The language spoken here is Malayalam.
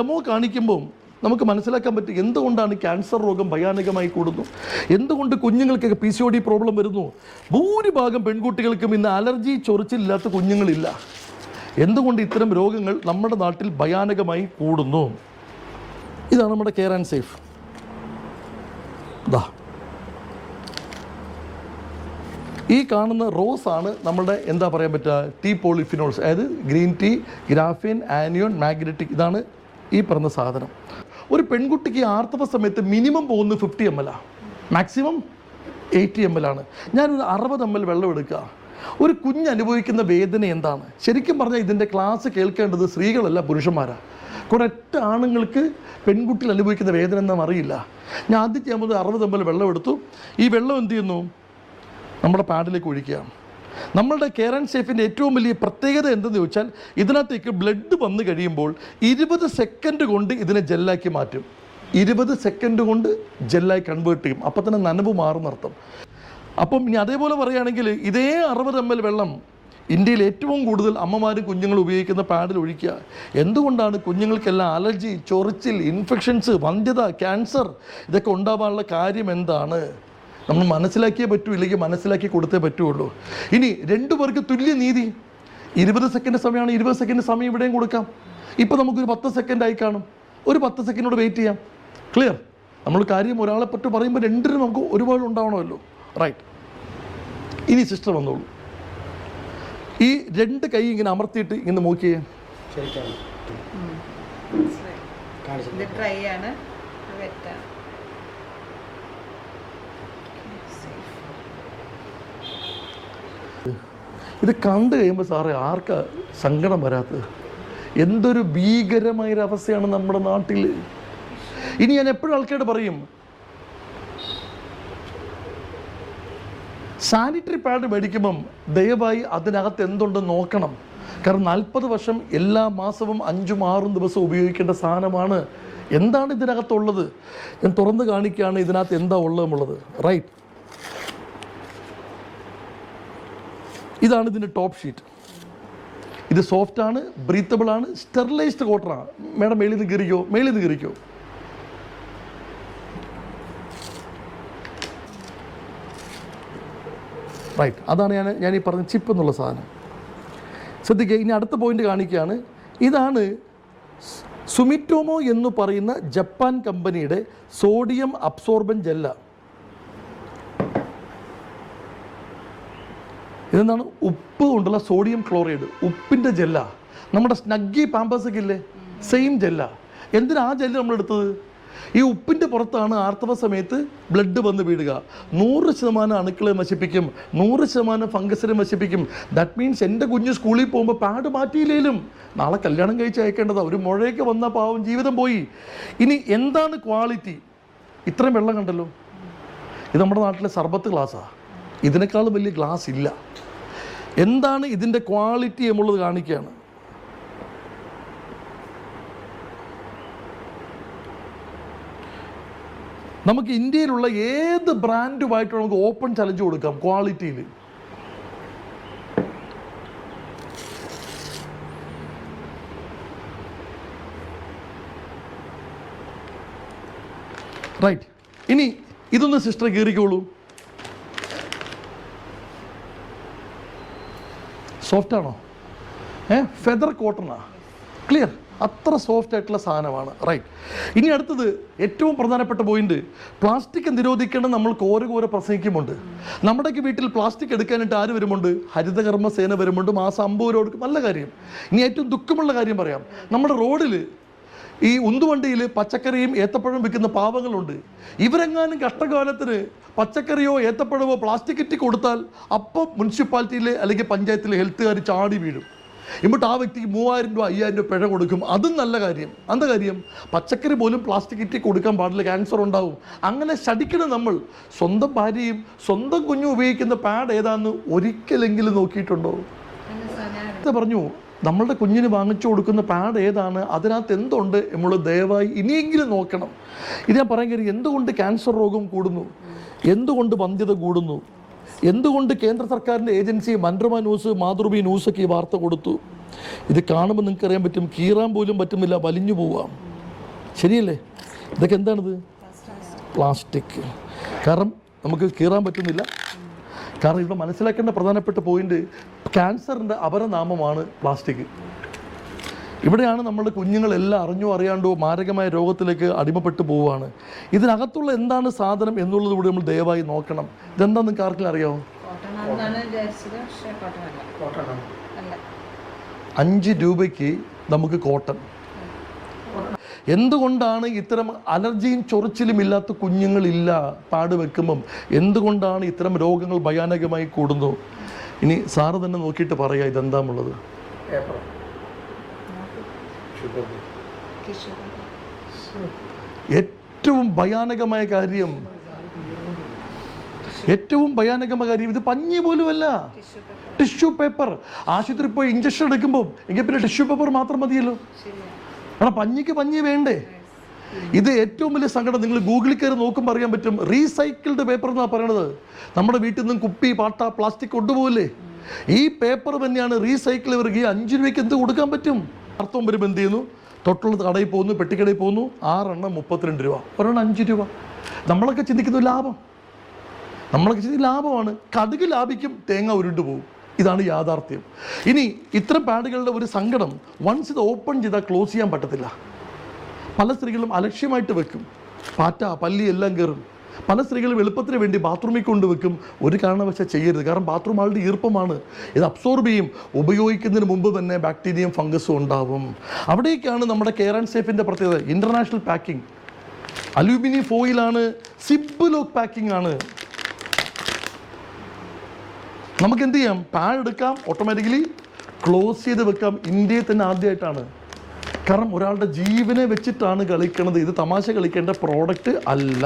ഡെമോ കാണിക്കുമ്പോൾ നമുക്ക് മനസ്സിലാക്കാൻ പറ്റും എന്തുകൊണ്ടാണ് ക്യാൻസർ രോഗം ഭയാനകമായി കൂടുന്നു? എന്തുകൊണ്ട് കുഞ്ഞുങ്ങൾക്കൊക്കെ P C O D problem വരുന്നു? ഭൂരിഭാഗം പെൺകുട്ടികൾക്കും ഇന്ന് അലർജി ചൊറിച്ചിലില്ലാത്ത കുഞ്ഞുങ്ങളില്ല. എന്തുകൊണ്ട് ഇത്തരം രോഗങ്ങൾ നമ്മുടെ നാട്ടിൽ ഭയാനകമായി കൂടുന്നു? ഇതാണ് നമ്മുടെ കെയർ ആൻഡ് സേഫ് ദാ. ഈ കാണുന്ന റോസ് ആണ് നമ്മുടെ എന്താ പറയാൻ പറ്റുക? ടീ പോളിഫിനോൾസ് അതായത് green tea graphene anion magnetic ഇതാണ് ഈ പറഞ്ഞ സാധനം. ഒരു പെൺകുട്ടിക്ക് ആർത്തവ സമയത്ത് മിനിമം പോകുന്നത് ഫിഫ്റ്റി എം എൽ ആ. മാക്സിമം എയ്റ്റി എം എൽ ആണ്. ഞാനൊരു അറുപത് എം എൽ വെള്ളം എടുക്കുക ഒരു കുഞ്ഞ് അനുഭവിക്കുന്ന വേദന എന്താണ്? ശരിക്കും പറഞ്ഞാൽ ഇതിന്റെ ക്ലാസ് കേൾക്കേണ്ടത് സ്ത്രീകളല്ല പുരുഷന്മാരാണ് കുറെറ്റ ആണുങ്ങൾക്ക് പെൺകുട്ടികൾ അനുഭവിക്കുന്ന വേദന എന്താണെന്ന് അറിയില്ല. ഞാൻ ആദ്യം ചെയ്യുമ്പോൾ അറുപത് എം എൽ വെള്ളം എടുത്തു. ഈ വെള്ളം എന്ത് ചെയ്യുന്നു? നമ്മുടെ പാഡിലേക്ക് ഒഴിക്കുക. നമ്മളുടെ കെയർ ആൻഡ് സേഫിന്റെ ഏറ്റവും വലിയ പ്രത്യേകത എന്തെന്ന് ചോദിച്ചാൽ ഇതിനകത്തേക്ക് ബ്ലഡ് വന്നു കഴിയുമ്പോൾ ഇരുപത് സെക്കൻഡ് കൊണ്ട് ഇതിനെ ജെല്ലാക്കി മാറ്റും. ഇരുപത് സെക്കൻഡ് കൊണ്ട് ജെല്ലായി കൺവേർട്ട് ചെയ്യും. അപ്പം തന്നെ നനവ് മാറുന്നർത്ഥം അപ്പം ഇനി അതേപോലെ പറയുകയാണെങ്കിൽ ഇതേ അറുപത് എം എൽ വെള്ളം ഇന്ത്യയിൽ ഏറ്റവും കൂടുതൽ അമ്മമാരും കുഞ്ഞുങ്ങളും ഉപയോഗിക്കുന്ന പാഡിൽ ഒഴിക്കുക. എന്തുകൊണ്ടാണ് കുഞ്ഞുങ്ങൾക്കെല്ലാം അലർജി ചൊറിച്ചിൽ ഇൻഫെക്ഷൻസ് വന്ധ്യത ക്യാൻസർ ഇതൊക്കെ ഉണ്ടാവാനുള്ള കാര്യം എന്താണ്? നമ്മൾ മനസ്സിലാക്കിയേ പറ്റൂ ഇല്ലെങ്കിൽ മനസ്സിലാക്കി കൊടുത്തേ പറ്റുള്ളൂ. ഇനി രണ്ടു പേർക്ക് തുല്യ നീതി. ഇരുപത് സെക്കൻഡ് സമയമാണ് ഇരുപത് സെക്കൻഡ് സമയം ഇവിടെയും കൊടുക്കാം. ഇപ്പോൾ നമുക്കൊരു പത്ത് സെക്കൻഡ് ആയി കാണും. ഒരു പത്ത് സെക്കൻഡോട് വെയിറ്റ് ചെയ്യാം. ക്ലിയർ നമ്മൾ കാര്യം ഒരാളെ പറ്റി പറയുമ്പോൾ രണ്ടിനും നമുക്ക് ഒരുപാട് ഉണ്ടാവണമല്ലോ. റൈറ്റ് ഇനി സിസ്റ്റർ വന്നോളൂ. ഈ രണ്ട് കൈ ഇങ്ങനെ അമർത്തിയിട്ട് ഇങ്ങനെ നോക്കിയേ. ഡ്രൈ ആണ്. വെറ്റാണ് ഇത് കണ്ടു കഴിയുമ്പോൾ സാറേ ആർക്കാ സങ്കടം വരാത്തത്? എന്തൊരു ഭീകരമായൊരു അവസ്ഥയാണ് നമ്മുടെ നാട്ടിൽ ഇനി ഞാൻ എപ്പോഴും ആൾക്കാരോട് പറയും സാനിറ്ററി പാഡ് മേടിക്കുമ്പം ദയവായി അതിനകത്ത് എന്തുണ്ടെന്ന് നോക്കണം. കാരണം നാൽപ്പത് വർഷം എല്ലാ മാസവും അഞ്ചും ആറും ദിവസം ഉപയോഗിക്കേണ്ട സാധനമാണ്. എന്താണ് ഇതിനകത്തുള്ളത്? ഞാൻ തുറന്ന് കാണിക്കുകയാണ് ഇതിനകത്ത് എന്താ ഉള്ളതെന്നുള്ളത്. റൈറ്റ് ഇതാണ് ഇതിന്റെ ടോപ്പ് ഷീറ്റ് ഇത് സോഫ്റ്റ് ആണ് ബ്രീത്തബിൾ ആണ് സ്റ്റെറിലൈസ്ഡ് കോട്ടറാണ് മേഡം മേളിൽ നിന്ന് കയറിക്കോ? മേളിൽ നിന്ന് കയറിക്കോ? റൈറ്റ് അതാണ് ഞാൻ ഞാൻ ഈ പറഞ്ഞ ചിപ്പ് എന്നുള്ള സാധനം. ശ്രദ്ധിക്കുക ഇനി അടുത്ത പോയിന്റ് കാണിക്കുകയാണ്. ഇതാണ് സുമിറ്റോമോ എന്ന് പറയുന്ന ജപ്പാൻ കമ്പനിയുടെ സോഡിയം അബ്സോർബൻ ജെല്ല ഇതെന്താണ്? ഉപ്പ് കൊണ്ടുള്ള സോഡിയം ക്ലോറൈഡ് ഉപ്പിന്റെ ജെല്ല നമ്മുടെ സ്നഗ്ഗി പാമ്പേഴ്സൊക്കെ ഇല്ലേ? സെയിം ജെല്ല എന്തിനാ ആ ജെല്ല് നമ്മളെടുത്തത് ഈ ഉപ്പിന്റെ പുറത്താണ് ആർത്തവ സമയത്ത് ബ്ലഡ് വന്ന് വീഴുക. നൂറ് ശതമാനം അണുക്കളെ നശിപ്പിക്കും. നൂറ് ശതമാനം ഫംഗസിനെ നശിപ്പിക്കും. ദാറ്റ് മീൻസ് എന്റെ കുഞ്ഞ് സ്കൂളിൽ പോകുമ്പോൾ പാഡ് മാറ്റിയില്ലേലും നാളെ കല്യാണം കഴിച്ച് അയക്കേണ്ടതാ. ഒരു മുഴയൊക്കെ വന്ന പാവം ജീവിതം പോയി. ഇനി എന്താണ് ക്വാളിറ്റി ഇത്രയും വെള്ളം കണ്ടല്ലോ. ഇത് നമ്മുടെ നാട്ടിലെ സർബത്ത് ഗ്ലാസ്സാണ് ഇതിനേക്കാളും വലിയ ഗ്ലാസ് ഇല്ല. എന്താണ് ഇതിന്റെ ക്വാളിറ്റി എന്നുള്ളത് കാണിക്കുകയാണ്. നമുക്ക് ഇന്ത്യയിലുള്ള ഏത് ബ്രാൻഡുമായിട്ട് നമുക്ക് ഓപ്പൺ ചലഞ്ച് കൊടുക്കാം ക്വാളിറ്റിയിൽ റൈറ്റ് ഇനി ഇതൊന്ന് സിസ്റ്റർ കയറിക്കോളൂ സോഫ്റ്റ് ആണോ? ഏ? ഫെദർ കോട്ടണാ ക്ലിയർ അത്ര സോഫ്റ്റ് ആയിട്ടുള്ള സാധനമാണ്. റൈറ്റ് ഇനി അടുത്തത് ഏറ്റവും പ്രധാനപ്പെട്ട പോയിന്റ് പ്ലാസ്റ്റിക് നിരോധിക്കണം നമ്മൾ കോര കോര പ്രസംഗിക്കുമുണ്ട്. നമ്മുടെയൊക്കെ വീട്ടിൽ പ്ലാസ്റ്റിക് എടുക്കാനായിട്ട് ആര് വരുമുണ്ട്? ഹരിതകർമ്മ സേന വരുമുണ്ട് രൂപ കൊടുക്കും. നല്ല കാര്യം. ഇനി ഏറ്റവും ദുഃഖമുള്ള കാര്യം പറയാം. നമ്മുടെ റോഡിൽ ഈ ഉന്തുവണ്ടിയിൽ പച്ചക്കറിയും ഏത്തപ്പഴവും വിൽക്കുന്ന പാവങ്ങളുണ്ട്. ഇവരെങ്ങാനും കഷ്ടകാലത്തിന് പച്ചക്കറിയോ ഏത്തപ്പഴമോ പ്ലാസ്റ്റിക് കിറ്റി കൊടുത്താൽ അപ്പം മുനിസിപ്പാലിറ്റിയിലെ അല്ലെങ്കിൽ പഞ്ചായത്തിലെ ഹെൽത്തുകാർ ചാടി വീഴും. എന്നിട്ട് ആ വ്യക്തിക്ക് മൂവായിരം രൂപ അയ്യായിരം രൂപ പിഴ കൊടുക്കും. അതും നല്ല കാര്യം. എന്താ കാര്യം? പച്ചക്കറി പോലും പ്ലാസ്റ്റിക് ഇറ്റി കൊടുക്കാൻ പാടില്ല ക്യാൻസർ ഉണ്ടാവും. അങ്ങനെ ശടിക്കണം നമ്മൾ സ്വന്തം ഭാര്യയും സ്വന്തം കുഞ്ഞും ഉപയോഗിക്കുന്ന പാഡ് ഏതാണെന്ന് ഒരിക്കലെങ്കിലും നോക്കിയിട്ടുണ്ടോ? പറഞ്ഞു നമ്മളുടെ കുഞ്ഞിന് വാങ്ങിച്ചു കൊടുക്കുന്ന പാഡ് ഏതാണ്? അതിനകത്ത് എന്തുണ്ട് നമ്മൾ ദയവായി ഇനിയെങ്കിലും നോക്കണം. ഇത് ഞാൻ പറയാൻ കാര്യം എന്തുകൊണ്ട് ക്യാൻസർ രോഗം കൂടുന്നു? എന്തുകൊണ്ട് വന്ധ്യത കൂടുന്നു? എന്തുകൊണ്ട് കേന്ദ്ര സർക്കാരിന്റെ ഏജൻസി മൻഡ്രമ ന്യൂസ് മാതൃഭൂമി ന്യൂസൊക്കെ ഈ വാർത്ത കൊടുത്തു? ഇത് കാണുമ്പോൾ നിങ്ങൾക്ക് അറിയാൻ പറ്റും കീറാൻ പോലും പറ്റുന്നില്ല വലിഞ്ഞു പോവാം. ശരിയല്ലേ? ഇതൊക്കെ എന്താണിത്? പ്ലാസ്റ്റിക് കാരണം നമുക്ക് കീറാൻ പറ്റുന്നില്ല. കാരണം ഇവിടെ മനസ്സിലാക്കേണ്ട പ്രധാനപ്പെട്ട പോയിന്റ് ക്യാൻസറിന്റെ അപരനാമമാണ് പ്ലാസ്റ്റിക് ഇവിടെയാണ് നമ്മുടെ കുഞ്ഞുങ്ങളെല്ലാം അറിഞ്ഞോ അറിയാണ്ടോ മാരകമായ രോഗത്തിലേക്ക് അടിമപ്പെട്ടു പോവുകയാണ്. ഇതിനകത്തുള്ള എന്താണ് സാധനം എന്നുള്ളത് കൂടി നമ്മൾ ദയവായി നോക്കണം. ഇതെന്താ നിങ്ങൾക്ക് ആർക്കെങ്കിലും അറിയാമോ അഞ്ച് രൂപയ്ക്ക് നമുക്ക് കോട്ടൺ. എന്തുകൊണ്ടാണ് ഇത്തരം അലർജിയും ചൊറിച്ചിലും ഇല്ലാത്ത കുഞ്ഞുങ്ങളില്ല പാട് വെക്കുമ്പം? എന്തുകൊണ്ടാണ് ഇത്തരം രോഗങ്ങൾ ഭയാനകമായി കൂടുന്നു ഇനി സാറ് തന്നെ നോക്കിയിട്ട് പറയാം ഇതെന്താന്നുള്ളത് ഏറ്റവും ഭയാനകമായ കാര്യം. ഏറ്റവും ഭയാനകമായ കാര്യം. ഇത് പഞ്ഞി പോലുമല്ല. ടിഷ്യൂ പേപ്പർ ടിഷ്യൂ പേപ്പർ ആശുപത്രി പോയി ഇഞ്ചക്ഷൻ എടുക്കുമ്പോൾ എങ്കിൽ പിന്നെ ടിഷ്യൂ പേപ്പർ മാത്രം മതിയല്ലോ. കാരണം പഞ്ഞിക്ക് പഞ്ഞി വേണ്ടേ? ഇത് ഏറ്റവും വലിയ സങ്കടം. നിങ്ങൾ ഗൂഗിളിൽ കയറി നോക്കുമ്പോൾ അറിയാൻ പറ്റും. റീസൈക്കിൾഡ് പേപ്പർ എന്നാണ് പറയണത്. നമ്മുടെ വീട്ടിൽ നിന്നും കുപ്പി പാട്ട പ്ലാസ്റ്റിക് കൊണ്ടുപോകില്ലേ ഈ പേപ്പർ തന്നെയാണ് റീസൈക്കിൾ ഇവർക്ക്. ഈ അഞ്ച് രൂപയ്ക്ക് എന്ത് കൊടുക്കാൻ പറ്റും? അർത്ഥം വരുമ്പോൾ എന്ത് ചെയ്യുന്നു? തൊട്ടുള്ള കടയിൽ പോകുന്നു പെട്ടിക്കടയിൽ പോകുന്നു. ആറെണ്ണം മുപ്പത്തിരണ്ട് രൂപ. ഒരെണ്ണം അഞ്ച് രൂപ. നമ്മളൊക്കെ ചിന്തിക്കുന്നു ലാഭം. നമ്മളൊക്കെ ചിന്തിക്കുന്ന ലാഭമാണ്. കടുക് ലാഭിക്കും തേങ്ങ ഉരുണ്ടു പോകും ഇതാണ് യാഥാർത്ഥ്യം. ഇനി ഇത്തരം പാഡുകളുടെ ഒരു സങ്കടം വൺസ് ഇത് ഓപ്പൺ ചെയ്താൽ ക്ലോസ് ചെയ്യാൻ പറ്റത്തില്ല. പല സ്ത്രീകളും അലക്ഷ്യമായിട്ട് വെക്കും. പാറ്റ പല്ലി എല്ലാം കയറും പല സ്ത്രീകളും എളുപ്പത്തിന് വേണ്ടി ബാത്റൂമിൽ കൊണ്ടുവെക്കും ഒരു കാരണവശാൽ ചെയ്യരുത്. കാരണം ബാത്റൂം ആളുടെ ഈർപ്പമാണ്. ഇത് അബ്സോർബ് ചെയ്യും. ഉപയോഗിക്കുന്നതിന് മുമ്പ് തന്നെ ബാക്ടീരിയയും ഫംഗസും ഉണ്ടാവും. അവിടേക്കാണ് നമ്മുടെ കെയർ ആൻഡ് സേഫിന്റെ പ്രത്യേകത. ഇന്റർനാഷണൽ പാക്കിംഗ് അലൂമിനിയം ഫോയിലാണ് സിബ് ലോക്ക് പാക്കിംഗ് ആണ്. നമുക്ക് എന്ത് ചെയ്യാം പാൻ എടുക്കാം ഓട്ടോമാറ്റിക്കലി ക്ലോസ് ചെയ്ത് വെക്കാം. ഇന്ത്യയിൽ തന്നെ ആദ്യമായിട്ടാണ് കാരണം ഒരാളുടെ ജീവനെ വെച്ചിട്ടാണ് കളിക്കുന്നത് ഇത് തമാശ കളിക്കേണ്ട പ്രോഡക്റ്റ് അല്ല.